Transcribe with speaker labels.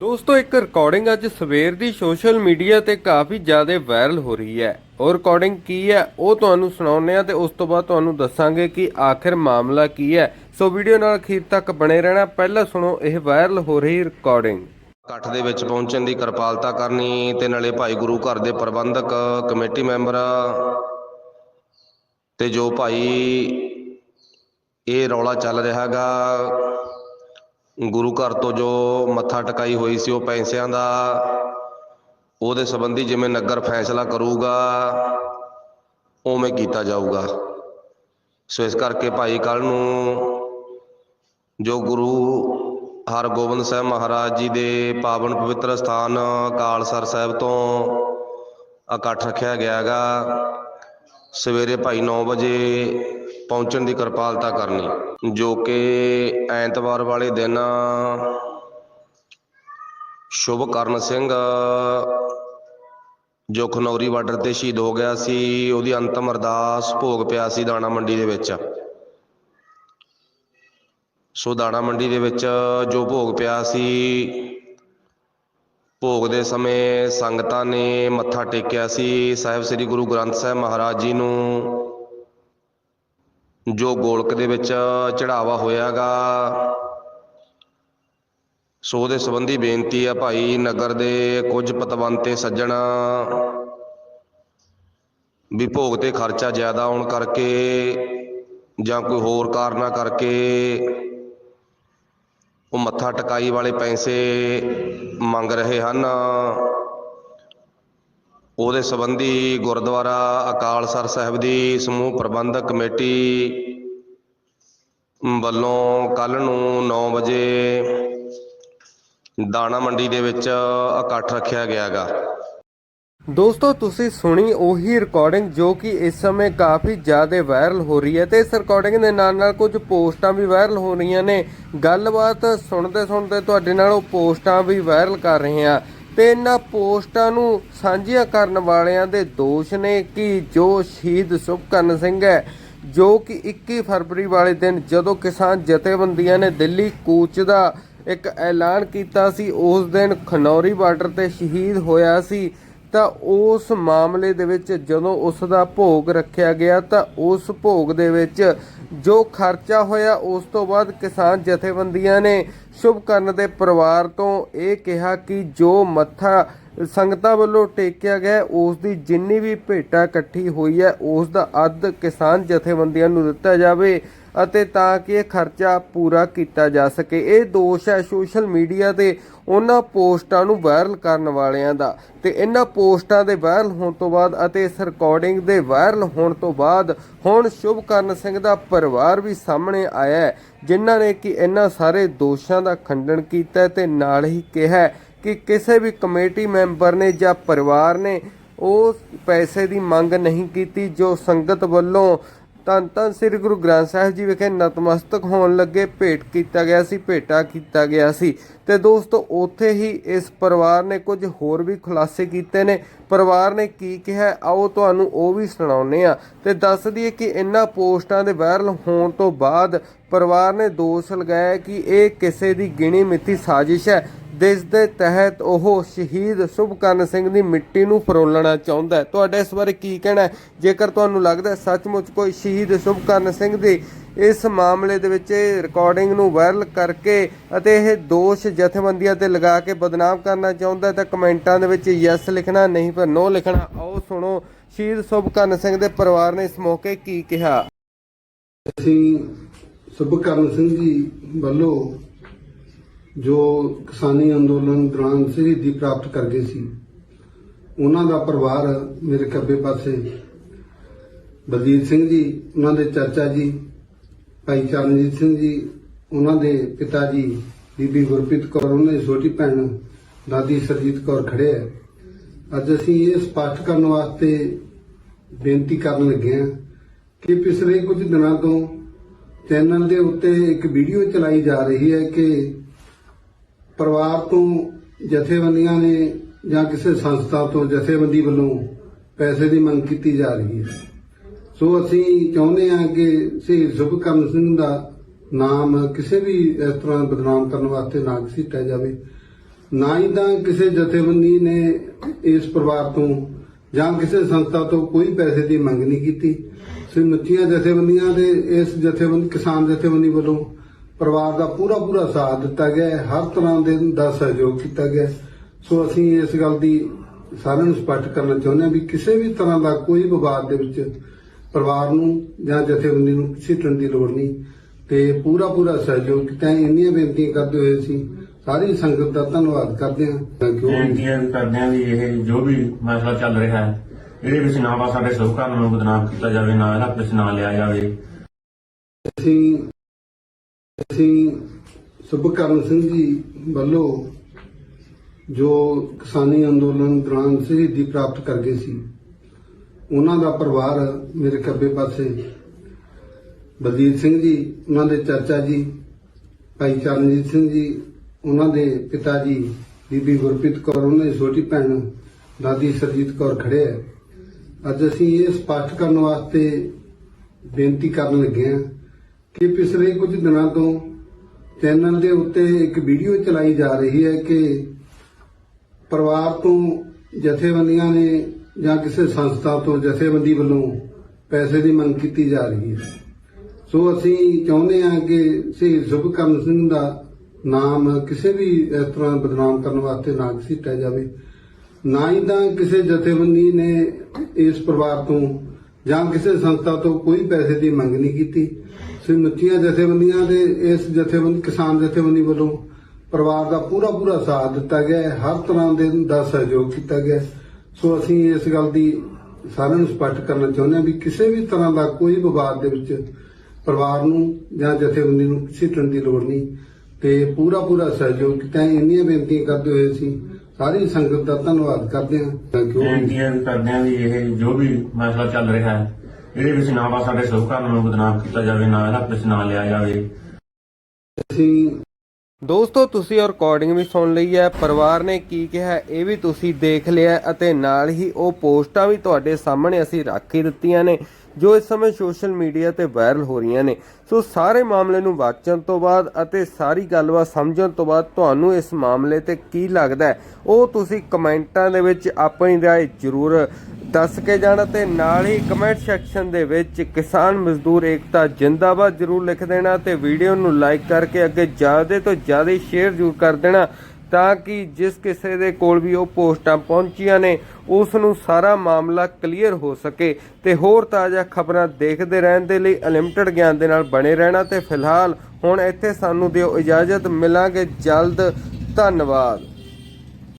Speaker 1: ਦੋਸਤੋ, ਇੱਕ ਰਿਕਾਰਡਿੰਗ ਅੱਜ ਸਵੇਰ ਦੀ ਸੋਸ਼ਲ ਮੀਡੀਆ ਤੇ ਕਾਫੀ ਜ਼ਿਆਦਾ ਵਾਇਰਲ ਹੋ ਰਹੀ ਹੈ। ਉਹ ਰਿਕਾਰਡਿੰਗ ਕੀ ਹੈ, ਉਹ ਤੁਹਾਨੂੰ ਸੁਣਾਉਂਦੇ ਆ ਤੇ ਉਸ ਤੋਂ ਬਾਅਦ ਤੁਹਾਨੂੰ ਦੱਸਾਂਗੇ ਕਿ ਆਖਿਰ ਮਾਮਲਾ ਕੀ ਹੈ। ਸੋ ਵੀਡੀਓ ਨਾਲ ਅਖੀਰ ਤੱਕ ਬਣੇ ਰਹਿਣਾ। ਪਹਿਲਾਂ ਸੁਣੋ, ਇਹ ਵਾਇਰਲ ਹੋ ਰਹੀ ਰਿਕਾਰਡਿੰਗ
Speaker 2: ਇਕੱਠ ਦੇ ਵਿੱਚ ਪਹੁੰਚਣ ਦੀ ਕਿਰਪਾਲਤਾ ਕਰਨੀ ਤੇ ਨਾਲੇ ਭਾਈ ਗੁਰੂ ਘਰ ਦੇ ਪ੍ਰਬੰਧਕ, ਕਮੇਟੀ ਮੈਂਬਰ ਤੇ ਜੋ ਭਾਈ ਇਹ ਰੌਲਾ ਚੱਲ ਰਿਹਾਗਾ ਗੁਰੂ ਘਰ ਤੋਂ ਜੋ ਮੱਥਾ ਟਕਾਈ ਹੋਈ ਸੀ, ਉਹ ਪੈਸਿਆਂ ਦਾ, ਉਹਦੇ ਸੰਬੰਧੀ ਜਿਵੇਂ ਨਗਰ ਫੈਸਲਾ ਕਰੂਗਾ, ਉਵੇਂ ਕੀਤਾ ਜਾਊਗਾ। ਸੋ ਇਸ ਕਰਕੇ ਭਾਈ ਕੱਲ ਨੂੰ ਜੋ ਗੁਰੂ ਹਰਗੋਬਿੰਦ ਸਾਹਿਬ ਮਹਾਰਾਜ ਜੀ ਦੇ ਪਾਵਨ ਪਵਿੱਤਰ ਸਥਾਨ ਕਾਲਸਰ ਸਾਹਿਬ ਤੋਂ ਇਕੱਠ ਰੱਖਿਆ ਗਿਆ ਹੈਗਾ, ਸਵੇਰੇ ਭਾਈ 9 ਵਜੇ ਪਹੁੰਚਣ ਦੀ ਕਿਰਪਾਲਤਾ ਕਰਨੀ, ਜੋ ਕਿ ਐਤਵਾਰ ਵਾਲੇ ਦਿਨ ਸ਼ੁਭਕਰਨ ਸਿੰਘ ਜੋ ਖਨੌਰੀ ਬਾਰਡਰ ਤੇ ਸ਼ਹੀਦ ਹੋ ਗਿਆ ਸੀ, ਉਹਦੀ ਅੰਤਮ ਅਰਦਾਸ ਭੋਗ ਪਿਆ ਸੀ ਦਾਣਾ ਮੰਡੀ ਦੇ ਵਿੱਚ। ਸੋ ਦਾਣਾ ਮੰਡੀ ਦੇ ਵਿੱਚ ਜੋ ਭੋਗ ਪਿਆ ਸੀ, ਭੋਗ ਦੇ ਸਮੇਂ ਸੰਗਤਾਂ ਨੇ ਮੱਥਾ ਟੇਕਿਆ ਸੀ। ਸਾਹਿਬ ਸ੍ਰੀ ਗੁਰੂ ਗ੍ਰੰਥ ਸਾਹਿਬ ਮਹਾਰਾਜ ਜੀ ਨੂੰ ਜੋ ਗੋਲਕ ਦੇ ਵਿੱਚ ਚੜਾਵਾ ਹੋਇਆਗਾ। ਸੋ ਦੇ ਸੰਬੰਧੀ ਬੇਨਤੀ ਆ ਭਾਈ ਨਗਰ ਦੇ ਕੁਝ ਪਤਵੰਤੇ ਸੱਜਣ, ਵੀ ਭੋਗ ਤੇ ਖਰਚਾ ਜ਼ਿਆਦਾ ਆਉਣ ਕਰਕੇ ਜਾਂ ਕੋਈ ਹੋਰ ਕਾਰਨਾ ਕਰਕੇ ਉਹ ਮੱਥਾ ਟਕਾਈ ਵਾਲੇ ਪੈਸੇ ਮੰਗ ਰਹੇ ਹਨ। ਉਹਦੇ ਸੰਬੰਧੀ ਗੁਰਦੁਆਰਾ ਅਕਾਲਸਰ ਸਾਹਿਬ ਦੀ ਸਮੂਹ ਪ੍ਰਬੰਧਕ ਕਮੇਟੀ ਵੱਲੋਂ ਕੱਲ ਨੂੰ 9 ਵਜੇ ਦਾਣਾ ਮੰਡੀ ਦੇ ਵਿੱਚ ਇਕੱਠ ਰੱਖਿਆ ਗਿਆਗਾ।
Speaker 1: ਦੋਸਤੋ, ਤੁਸੀਂ ਸੁਣੀ ਉਹੀ ਰਿਕਾਰਡਿੰਗ ਜੋ ਕਿ ਇਸ ਸਮੇਂ ਕਾਫੀ ਜ਼ਿਆਦਾ ਵਾਇਰਲ ਹੋ ਰਹੀ ਹੈ ਤੇ ਇਸ ਰਿਕਾਰਡਿੰਗ ਦੇ ਨਾਲ ਨਾਲ ਕੁਝ ਪੋਸਟਾਂ ਵੀ ਵਾਇਰਲ ਹੋ ਰਹੀਆਂ ਨੇ। ਗੱਲਬਾਤ ਸੁਣਦੇ ਸੁਣਦੇ ਤੁਹਾਡੇ ਨਾਲ ਉਹ ਪੋਸਟਾਂ ਵੀ ਵਾਇਰਲ ਕਰ ਰਹੇ ਹਾਂ। ਤੇ ਇਹਨਾਂ ਪੋਸਟਾਂ ਨੂੰ ਸਾਂਝੀਆਂ ਕਰਨ ਵਾਲਿਆਂ ਦੇ ਦੋਸ਼ ਨੇ ਕਿ ਜੋ ਸ਼ਹੀਦ ਸ਼ੁਭਕਰਨ ਸਿੰਘ ਹੈ, ਜੋ ਕਿ 21 ਫਰਵਰੀ ਵਾਲੇ ਦਿਨ ਜਦੋਂ ਕਿਸਾਨ ਜਥੇਬੰਦੀਆਂ ਨੇ ਦਿੱਲੀ ਕੂਚ ਦਾ ਇੱਕ ਐਲਾਨ ਕੀਤਾ ਸੀ, ਉਸ ਦਿਨ ਖਨੌਰੀ ਬਾਰਡਰ ਤੇ ਸ਼ਹੀਦ ਹੋਇਆ ਸੀ। ਤਾਂ ਉਸ ਮਾਮਲੇ ਦੇ ਵਿੱਚ ਜਦੋਂ ਉਸ ਦਾ ਭੋਗ ਰੱਖਿਆ ਗਿਆ ਤਾਂ ਉਸ ਭੋਗ ਦੇ ਵਿੱਚ ਜੋ ਖਰਚਾ ਹੋਇਆ ਉਸ ਤੋਂ ਬਾਅਦ ਕਿਸਾਨ ਜਥੇਬੰਦੀਆਂ ਨੇ ਸ਼ੁਭਕਰਨ ਦੇ ਪਰਿਵਾਰ ਤੋਂ ਇਹ ਕਿਹਾ ਕਿ ਜੋ ਮੱਥਾ ਸੰਗਤਾਂ ਵੱਲੋਂ ਟੇਕਿਆ ਗਿਆ ਉਸ ਦੀ ਜਿੰਨੀ ਵੀ ਭੇਟਾ ਇਕੱਠੀ ਹੋਈ ਹੈ ਉਸ ਦਾ ਅੱਧ ਕਿਸਾਨ ਜਥੇਬੰਦੀਆਂ ਨੂੰ ਦਿੱਤਾ ਜਾਵੇ ਅਤੇ ਤਾਂ ਕਿ ਇਹ ਖਰਚਾ ਪੂਰਾ ਕੀਤਾ ਜਾ ਸਕੇ। ਇਹ ਦੋਸ਼ ਹੈ ਸੋਸ਼ਲ ਮੀਡੀਆ ਤੇ ਉਹਨਾਂ ਪੋਸਟਾਂ ਨੂੰ ਵਾਇਰਲ ਕਰਨ ਵਾਲਿਆਂ ਦਾ ਤੇ ਇਹਨਾਂ ਪੋਸਟਾਂ ਦੇ ਵਾਇਰਲ ਹੋਣ ਤੋਂ ਬਾਅਦ ਅਤੇ ਇਸ ਰਿਕਾਰਡਿੰਗ ਦੇ ਵਾਇਰਲ ਹੋਣ ਤੋਂ ਬਾਅਦ ਹੁਣ ਸ਼ੁਭਕਰਨ ਸਿੰਘ ਦਾ ਪਰਿਵਾਰ ਵੀ ਸਾਹਮਣੇ ਆਇਆ ਹੈ, ਜਿਨ੍ਹਾਂ ਨੇ ਕਿ ਇਹਨਾਂ ਸਾਰੇ ਦੋਸ਼ਾਂ ਦਾ ਖੰਡਨ ਕੀਤਾ ਹੈ ਤੇ ਨਾਲ ਹੀ ਕਿਹਾ ਕਿ ਕਿਸੇ ਵੀ ਕਮੇਟੀ ਮੈਂਬਰ ਨੇ ਜਾਂ ਪਰਿਵਾਰ ਨੇ ਉਹ ਪੈਸੇ ਦੀ ਮੰਗ ਨਹੀਂ ਕੀਤੀ ਜੋ ਸੰਗਤ ਵੱਲੋਂ ਧੰਨ ਧੰਨ ਸ੍ਰੀ ਗੁਰੂ ਗ੍ਰੰਥ ਸਾਹਿਬ ਜੀ ਵਿਖੇ ਨਤਮਸਤਕ ਹੋਣ ਲੱਗੇ, ਭੇਟ ਕੀਤਾ ਗਿਆ ਸੀ, ਭੇਟਾ ਕੀਤਾ ਗਿਆ ਸੀ। ਤੇ ਦੋਸਤੋ, ਉੱਥੇ ਹੀ ਇਸ ਪਰਿਵਾਰ ਨੇ ਕੁਝ ਹੋਰ ਵੀ ਖੁਲਾਸੇ ਕੀਤੇ ਨੇ। ਪਰਿਵਾਰ ਨੇ ਕੀ ਕਿਹਾ, ਆਓ ਤੁਹਾਨੂੰ ਉਹ ਵੀ ਸੁਣਾਉਨੇ ਆ ਤੇ ਦੱਸ ਦਈਏ ਕਿ ਇਹਨਾਂ ਪੋਸਟਾਂ ਦੇ ਵਾਇਰਲ ਹੋਣ ਤੋਂ ਬਾਅਦ ਪਰਿਵਾਰ ਨੇ ਦੋਸ਼ ਲਗਾਇਆ ਕਿ ਇਹ ਕਿਸੇ ਦੀ ਗਿਣੀ ਮਿੱਥੀ ਸਾਜ਼ਿਸ਼ ਹੈ। ਜਿਸ ਦੇ ਤਹਿਤ ਉਹ ਸ਼ਹੀਦ ਸੁਭਕਰਨ ਸਿੰਘ ਦੀ ਮਿੱਟੀ ਨੂੰ ਫਰੋਲਣਾ ਚਾਹੁੰਦਾ ਹੈ। ਤੁਹਾਡਾ ਇਸ ਬਾਰੇ ਕੀ ਕਹਿਣਾ ਹੈ? ਜੇਕਰ ਤੁਹਾਨੂੰ ਲੱਗਦਾ ਹੈ ਸੱਚਮੁੱਚ ਕੋਈ ਸ਼ਹੀਦ ਸੁਭਕਰਨ ਸਿੰਘ ਦੀ ਇਸ ਮਾਮਲੇ ਦੇ ਵਿੱਚ ਇਹ ਰਿਕਾਰਡਿੰਗ ਨੂੰ ਵਾਇਰਲ ਕਰਕੇ ਅਤੇ ਇਹ ਦੋਸ਼ ਜਥੇਬੰਦੀਆਂ ਤੇ ਲਗਾ ਕੇ ਬਦਨਾਮ ਕਰਨਾ ਚਾਹੁੰਦਾ ਤਾਂ ਕਮੈਂਟਾਂ ਦੇ ਵਿੱਚ ਯੈਸ ਲਿਖਣਾ, ਨਹੀਂ ਪਰ ਨੋ ਲਿਖਣਾ। ਆਓ ਸੁਣੋ, ਸ਼ਹੀਦ ਸੁਭਕਰਨ ਸਿੰਘ ਦੇ ਪਰਿਵਾਰ ਨੇ ਇਸ ਮੌਕੇ ਕੀ ਕਿਹਾ?
Speaker 3: ਅਸੀਂ ਸੁਭਕਰਨ ਸਿੰਘ ਜੀ ਵੱਲੋਂ ਜੋ ਕਿਸਾਨੀ ਅੰਦੋਲਨ ਦੌਰਾਨ ਸ਼ਹੀਦੀ ਪ੍ਰਾਪਤ ਕਰ ਗਏ ਸੀ, ਉਹਨਾਂ ਦਾ ਪਰਿਵਾਰ ਮੇਰੇ ਖੱਬੇ ਪਾਸੇ ਬਲਜੀਤ ਸਿੰਘ ਜੀ, ਉਹਨਾਂ ਦੇ ਚਾਚਾ ਜੀ, ਭਾਈ ਚਰਨਜੀਤ ਸਿੰਘ ਜੀ, ਉਹਨਾਂ ਦੇ ਪਿਤਾ ਜੀ, ਬੀਬੀ ਗੁਰਪ੍ਰੀਤ ਕੌਰ, ਉਹਨਾਂ ਦੀ ਛੋਟੀ ਭੈਣ ਦਾਦੀ ਸਰਜੀਤ ਕੌਰ ਖੜੇ ਹੈ ਅੱਜ ਅਸੀਂ ਇਹ ਸਪਸ਼ਟ ਕਰਨ ਵਾਸਤੇ ਬੇਨਤੀ ਕਰਨ ਲੱਗੇ ਹਾਂ ਕਿ ਪਿਛਲੇ ਕੁਝ ਦਿਨਾਂ ਤੋਂ ਚੈਨਲ ਦੇ ਉੱਤੇ ਇੱਕ ਵੀਡੀਓ ਚਲਾਈ ਜਾ ਰਹੀ ਹੈ ਕਿ ਪਰਿਵਾਰ ਤੋਂ ਜਥੇਬੰਦੀਆਂ ਨੇ ਜਾਂ ਕਿਸੇ ਸੰਸਥਾ ਤੋਂ ਜਥੇਬੰਦੀ ਵੱਲੋਂ ਪੈਸੇ ਦੀ ਮੰਗ ਕੀਤੀ ਜਾ ਰਹੀ ਹੈ। ਸੋ ਅਸੀਂ ਚਾਹੁੰਦੇ ਹਾਂ ਕਿ ਸ਼ਹੀਦ ਸੁਖਕਰਨ ਸਿੰਘ ਦਾ ਨਾਮ ਕਿਸੇ ਵੀ ਇਸ ਤਰ੍ਹਾਂ ਬਦਨਾਮ ਕਰਨ ਵਾਸਤੇ ਨਾ ਘਸੀਟਿਆ ਜਾਵੇ। ਨਾ ਹੀ ਤਾਂ ਕਿਸੇ ਜਥੇਬੰਦੀ ਨੇ ਇਸ ਪਰਿਵਾਰ ਤੋਂ ਜਾਂ ਕਿਸੇ ਸੰਸਥਾ ਤੋਂ ਕੋਈ ਪੈਸੇ ਦੀ ਮੰਗ ਨਹੀਂ ਕੀਤੀ। ਸਮੁੱਚੀਆਂ ਜਥੇਬੰਦੀਆਂ ਦੇ ਇਸ ਜਥੇਬੰਦੀ ਕਿਸਾਨ ਜਥੇਬੰਦੀ ਵੱਲੋਂ ਪਰਿਵਾਰ ਦਾ ਪੂਰਾ ਪੂਰਾ ਸਾਥ ਦਿੱਤਾ ਗਿਆ। ਹਰ ਤਰ੍ਹਾਂ ਦੇ ਦਾ ਸਹਿਯੋਗ ਕੀਤਾ ਗਿਆ। ਸੋ ਅਸੀਂ ਇਸ ਗੱਲ ਦੀ ਸਾਰਿਆਂ ਨੂੰ ਸਪਸ਼ਟ ਕਰਨਾ ਚਾਹੁੰਦੇ ਹਾਂ ਵੀ ਕਿਸੇ ਵੀ ਤਰ੍ਹਾਂ ਦਾ ਕੋਈ ਵਿਵਾਦ ਦੇ ਵਿੱਚ ਪਰਿਵਾਰ ਨੂੰ ਜਾਂ ਜਥੇਬੰਦੀ ਨੂੰ ਕਿਸੇ ਤਰ੍ਹਾਂ ਦੀ ਲੋੜ ਨਹੀਂ ਤੇ ਪੂਰਾ ਪੂਰਾ ਸਹਿਯੋਗ ਕੀਤਾ। ਇੰਨੀਆਂ ਬੇਨਤੀਆਂ ਕਰਦੇ ਹੋਏ ਅਸੀਂ ਸਾਰੀ ਸੰਗਤ ਦਾ ਧੰਨਵਾਦ ਕਰਦੇ ਹਾਂ ਤਾਂ ਕਿ ਉਹ ਵੀ
Speaker 4: ਬੇਨਤੀਆਂ ਕਰਦੇ ਹਾਂ ਵੀ ਇਹ ਜੋ ਵੀ ਮਸਲਾ ਚੱਲ ਰਿਹਾ ਹੈ ਇਹਦੇ ਵਿੱਚ ਨਾ ਸਾਡੇ ਸਹਿਕਾਰਾਂ ਨੂੰ ਬਦਨਾਮ ਕੀਤਾ ਜਾਵੇ ਨਾ ਇਹਦਾ ਵਿੱਚ ਨਾ ਲਿਆ ਜਾਵੇ
Speaker 3: ਅਸੀਂ ਅਸੀਂ ਸੁਭਕਰਨ ਸਿੰਘ ਜੀ ਵੱਲੋਂ ਜੋ ਕਿਸਾਨੀ ਅੰਦੋਲਨ ਦੌਰਾਨ ਸ਼ਹੀਦੀ ਪ੍ਰਾਪਤ ਕਰ ਗਏ ਸੀ, ਉਹਨਾਂ ਦਾ ਪਰਿਵਾਰ ਮੇਰੇ ਖੱਬੇ ਪਾਸੇ ਬਲਦੀਪ ਸਿੰਘ ਜੀ, ਉਹਨਾਂ ਦੇ ਚਾਚਾ ਜੀ, ਭਾਈ ਚਰਨਜੀਤ ਸਿੰਘ ਜੀ, ਉਹਨਾਂ ਦੇ ਪਿਤਾ ਜੀ, ਬੀਬੀ ਗੁਰਪ੍ਰੀਤ ਕੌਰ, ਉਹਨਾਂ ਦੀ ਛੋਟੀ ਭੈਣ ਦਾਦੀ ਸਰਜੀਤ ਕੌਰ ਖੜੇ ਹੈ ਅੱਜ ਅਸੀਂ ਇਹ ਸਪਸ਼ਟ ਕਰਨ ਵਾਸਤੇ ਬੇਨਤੀ ਕਰਨ ਲੱਗੇ ਹਾਂ ਕਿ ਪਿਛਲੇ ਕੁਝ ਦਿਨਾਂ ਤੋਂ ਚੈਨਲ ਦੇ ਉੱਤੇ ਇੱਕ ਵੀਡੀਓ ਚਲਾਈ ਜਾ ਰਹੀ ਹੈ ਕਿ ਪਰਿਵਾਰ ਤੋਂ ਜਥੇਬੰਦੀਆਂ ਨੇ ਜਾਂ ਕਿਸੇ ਸੰਸਥਾ ਤੋਂ ਜਥੇਬੰਦੀ ਵੱਲੋਂ ਪੈਸੇ ਦੀ ਮੰਗ ਕੀਤੀ ਜਾ ਰਹੀ ਹੈ। ਸੋ ਅਸੀਂ ਚਾਹੁੰਦੇ ਹਾਂ ਕਿ ਸ਼ਹੀਦ ਸੁਭਕਰਨ ਸਿੰਘ ਦਾ ਨਾਮ ਕਿਸੇ ਵੀ ਇਸ ਤਰ੍ਹਾਂ ਬਦਨਾਮ ਕਰਨ ਵਾਸਤੇ ਨਾ ਘਸੀਟਿਆ ਜਾਵੇ। ਨਾ ਹੀ ਤਾਂ ਕਿਸੇ ਜਥੇਬੰਦੀ ਨੇ ਇਸ ਪਰਿਵਾਰ ਤੋਂ ਜਾਂ ਕਿਸੇ ਸੰਸਥਾ ਤੋਂ ਕੋਈ ਪੈਸੇ ਦੀ ਮੰਗ ਨਹੀਂ ਕੀਤੀ। ਸਮੁੱਚੀਆਂ ਜਥੇਬੰਦੀਆਂ ਦੇ, ਇਸ ਜਥੇਬੰਦੀ, ਕਿਸਾਨ ਜਥੇਬੰਦੀ ਵੱਲੋਂ ਪਰਿਵਾਰ ਦਾ ਪੂਰਾ ਪੂਰਾ ਸਾਥ ਦਿੱਤਾ ਗਿਆ ਹਰ ਤਰ੍ਹਾਂ ਦੇ ਦਾ ਸਹਿਯੋਗ ਕੀਤਾ ਗਿਆ ਸੋ ਅਸੀਂ ਇਸ ਗੱਲ ਦੀ ਸਾਰਿਆਂ ਨੂੰ ਸਪਸ਼ਟ ਕਰਨਾ ਚਾਹੁੰਦੇ ਹਾਂ ਵੀ ਕਿਸੇ ਵੀ ਤਰ੍ਹਾਂ ਦਾ ਕੋਈ ਵਿਵਾਦ ਦੇ ਵਿੱਚ ਪਰਿਵਾਰ ਨੂੰ ਜਾਂ ਜਥੇਬੰਦੀ ਨੂੰ ਕਿਸੇ ਦੀ ਲੋੜ ਨਹੀਂ ਤੇ ਪੂਰਾ ਪੂਰਾ ਸਹਿਯੋਗ ਕੀਤਾ ਹੈ। ਇੰਨੀਆਂ ਬੇਨਤੀਆਂ ਕਰਦੇ ਹੋਏ ਅਸੀਂ ਸਾਰੀ ਸੰਗਤ ਦਾ ਧੰਨਵਾਦ ਕਰਦੇ ਹਾਂ।
Speaker 4: ਬੇਨਤੀਆਂ ਕਰਦੇ ਹਾਂ ਵੀ ਇਹ ਜੋ ਵੀ ਮਸਲਾ ਚੱਲ ਰਿਹਾ ਹੈ ਇਹਦੇ ਵਿੱਚ ਨਾ ਬਸ ਸਾਡੇ ਸਹਿਕਾਰਾਂ ਨੂੰ ਬਦਨਾਮ ਕੀਤਾ ਜਾਵੇ ਨਾ ਇਹਦਾ ਵਿੱਚ ਨਾ ਲਿਆ ਜਾਵੇ।
Speaker 3: ਅਸੀਂ
Speaker 1: ਦੋਸਤੋ ਤੁਸੀਂ ਰਿਕਾਰਡਿੰਗ ਵੀ ਸੁਣ ਲਈ ਹੈ ਪਰਿਵਾਰ ਨੇ ਕੀ ਕਿਹਾ ਇਹ ਵੀ ਤੁਸੀਂ ਦੇਖ ਲਿਆ ਅਤੇ ਨਾਲ ਹੀ ਉਹ ਪੋਸਟਾਂ ਵੀ ਤੁਹਾਡੇ ਸਾਹਮਣੇ ਅਸੀਂ ਰੱਖ ਹੀ ਦਿੱਤੀਆਂ ਨੇ। ਜੋ ਇਸ ਸਮੇਂ ਸੋਸ਼ਲ ਮੀਡੀਆ ਤੇ ਵਾਇਰਲ ਹੋ ਰਹੀਆਂ ਨੇ। ਸੋ ਸਾਰੇ ਮਾਮਲੇ ਨੂੰ ਵਾਚਣ ਤੋਂ ਬਾਅਦ ਅਤੇ ਸਾਰੀ ਗੱਲਬਾਤ ਸਮਝਣ ਤੋਂ ਬਾਅਦ ਤੁਹਾਨੂੰ ਇਸ ਮਾਮਲੇ ਤੇ ਕੀ ਲੱਗਦਾ ਹੈ, ਉਹ ਤੁਸੀਂ ਕਮੈਂਟਾਂ ਦੇ ਵਿੱਚ ਆਪਣੀ ਰਾਏ ਜ਼ਰੂਰ ਦੱਸ ਕੇ ਜਾਣਾ ਤੇ ਨਾਲ ਹੀ ਕਮੈਂਟ ਸੈਕਸ਼ਨ ਦੇ ਵਿੱਚ ਕਿਸਾਨ ਮਜ਼ਦੂਰ ਏਕਤਾ ਜਿੰਦਾਬਾਦ ਜਰੂਰ ਲਿਖ ਦੇਣਾ ਤੇ ਵੀਡੀਓ ਨੂੰ ਲਾਈਕ ਕਰਕੇ ਅੱਗੇ ਜ਼ਿਆਦਾ ਤੋਂ ਜ਼ਿਆਦਾ ਸ਼ੇਅਰ ਜ਼ਰੂਰ ਕਰ ਦੇਣਾ। ਤਾਂ ਕਿ ਜਿਸ ਕਿਸੇ ਦੇ ਕੋਲ ਵੀ ਉਹ ਪੋਸਟਾਂ ਪਹੁੰਚੀਆਂ ਨੇ ਉਸ ਨੂੰ ਸਾਰਾ ਮਾਮਲਾ ਕਲੀਅਰ ਹੋ ਸਕੇ ਤੇ ਹੋਰ ਤਾਜ਼ਾ ਖਬਰਾਂ ਦੇਖਦੇ ਰਹਿਣ ਦੇ ਲਈ ਅਨਲਿਮਟਿਡ ਗਿਆਨ ਦੇ ਨਾਲ ਬਣੇ ਰਹਿਣਾ ਤੇ ਫਿਲਹਾਲ ਹੁਣ ਇੱਥੇ ਸਾਨੂੰ ਦਿਓ ਇਜਾਜ਼ਤ, ਮਿਲਾਂਗੇ ਜਲਦ, ਧੰਨਵਾਦ।